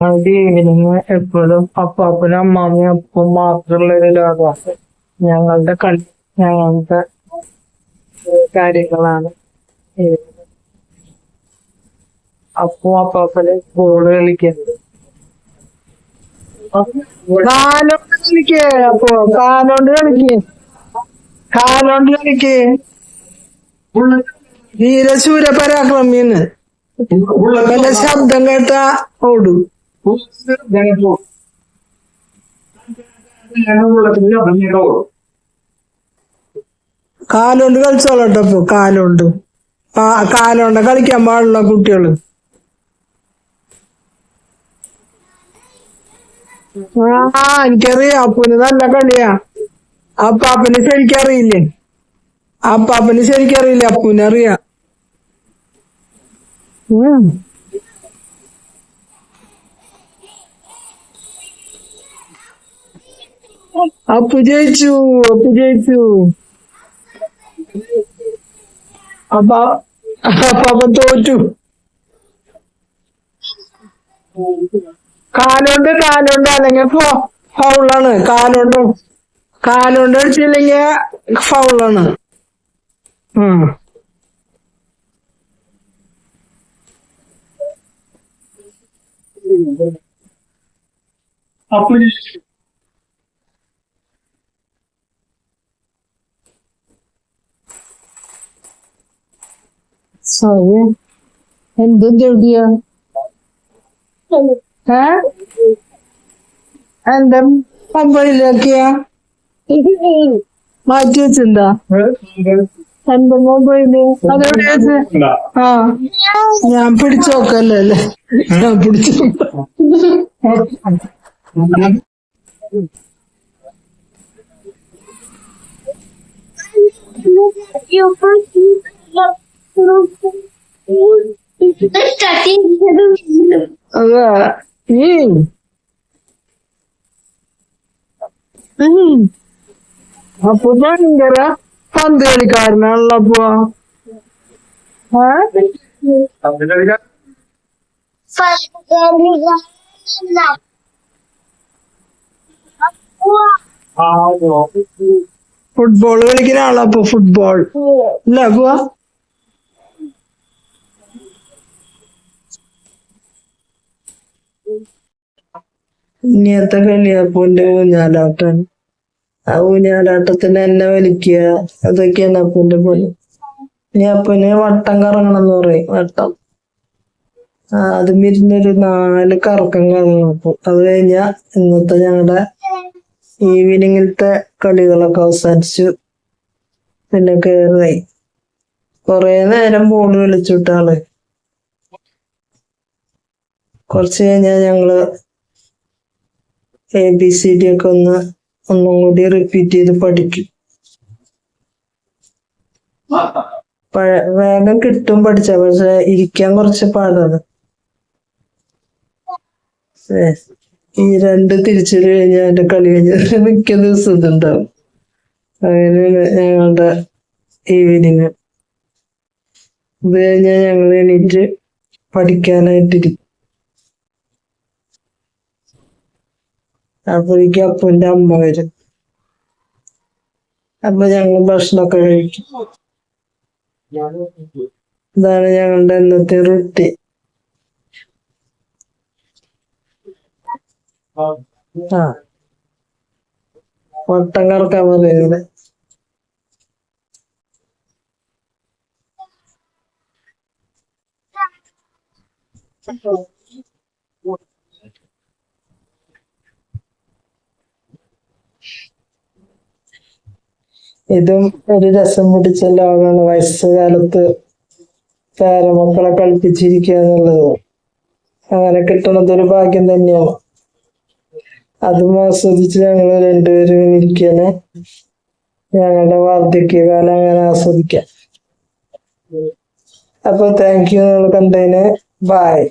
ഞങ്ങളുടെ ഈവനിങ് എപ്പോഴും അപ്പാപ്പനും അമ്മാമ്മയും അപ്പം മാത്രമുള്ള ഒരു ലോകമാണ് ഞങ്ങളുടെ കളി ഞങ്ങളുടെ കാര്യങ്ങളാണ്. അപ്പവും അപ്പാപ്പന് ബോൾ കളിക്കുന്നത്. കളിക്കേ അപ്പോ കാലോണ്ട് കളിക്കേ. കാലോണ്ട് കളിക്കേ. ധീരശൂര പരാക്രമിന്ന്. വല്ല ശബ്ദം കേട്ട ഓടും. കാലുകൊണ്ട് കളിച്ചോളട്ടെ ഇപ്പൊ കാലുകൊണ്ട്. കാലുകൊണ്ട് കളിക്കാൻ പാടുള്ള കുട്ടികൾ. ആ എനിക്കറിയാം അപ്പന് നല്ല കളിയാ. അപ്പാപ്പന് ശരിക്കറിയില്ലേ അപ്പാപ്പന് ശരിക്കറിയില്ലേ അപ്പൂന് അറിയാം ഉം. അപ്പു ജയിച്ചു അപ്പു ജയിച്ചു അപ്പ തോറ്റു. കാലുകൊണ്ട് കാലുകൊണ്ട് അല്ലെങ്കിൽ ഫൗളാണ്. കാലുകൊണ്ട് കാലുകൊണ്ട് അടിച്ചില്ലെങ്കിൽ ഫൗളാണ്. ഉം. സോറി എന്ത് ജോലിയാ ഏ എന്റെ മൊബൈലൊക്കെയാ മാറ്റി വെച്ചിണ്ടാ എന്റെ മൊബൈൽ അതെവിടെ ആ. ഞാൻ പിടിച്ചോക്കല്ലേ അല്ലേ? ഞാൻ പിടിച്ചു ഈ ഉം. അപ്പൊ ഭയങ്കര പന്ത് കളിക്കാരനാണല്ലോ അപ്പൊ ഫുട്ബോൾ കളിക്കുന്ന ആളാ അപ്പൊ ഫുട്ബോൾ അല്ല അപ്പൊ ഇനിയത്തെ കളിയപ്പൂന്റെ ഊഞ്ഞാലാട്ടാണ് ആ ഊഞ്ഞാലാട്ടത്തിന് എന്നെ വലിക്കുക. അതൊക്കെയാണ് അപ്പൂന്റെ പണി. ഇനി അപ്പന് വട്ടം കറങ്ങണം എന്ന് പറയും. വട്ടം. അത് ഇരുന്നൊരു നാല് കറക്കം കറങ്ങണം അപ്പൊ. അത് കഴിഞ്ഞാ ഇന്നത്തെ ഞങ്ങളുടെ ഈവനിങ്ങിലത്തെ കളികളൊക്കെ അവസാനിച്ചു. പിന്നെ കയറി കൊറേ നേരം ബോൾ കളിച്ചു വിട്ടാൾ കുറച്ച് കഴിഞ്ഞാൽ ഞങ്ങൾ എ ബി സി ഡി ഒക്കെ ഒന്ന് ഒന്നും കൂടി റിപ്പീറ്റ് ചെയ്ത് പഠിക്കും. വേഗം കിട്ടും പഠിച്ച പക്ഷെ ഇരിക്കാൻ കുറച്ച് പാടാണ്. ഈ രണ്ട് തിരിച്ചു കഴിഞ്ഞാൽ എന്റെ കളി കഴിഞ്ഞാൽ മിക്ക ദിവസം ഇതുണ്ടാവും. അങ്ങനെയാണ് ഞങ്ങളുടെ ഈവനിങ് ഇത് കഴിഞ്ഞാൽ ഞങ്ങൾ എണീറ്റ് പഠിക്കാനായിട്ടിരിക്കും. അപ്പോഴേക്കും അപ്പന്റെ അമ്മ വരും. അപ്പൊ ഞങ്ങൾ ഭക്ഷണമൊക്കെ കഴിക്കും. ഇതാണ് ഞങ്ങളുടെ ഇന്നത്തെ റൊട്ടി. ആ. വട്ടം കറക്കാൻ പറയുന്നത് ഇതും ഒരു രസം പിടിച്ച ലോകമാണ് വയസ്സുകാലത്ത് പേരമക്കളെ കളിപ്പിച്ചിരിക്കുക എന്നുള്ളത്. അങ്ങനെ കിട്ടുന്നത് ഒരു ഭാഗ്യം തന്നെയാണ്. അതും ആസ്വദിച്ച് ഞങ്ങൾ രണ്ടുപേരും ഇരിക്കാന് ഞങ്ങളുടെ വാർദ്ധക്യകാലം അങ്ങനെ ആസ്വദിക്കാം. അപ്പൊ താങ്ക് യു നിങ്ങൾ കണ്ടതിന്. ബായ്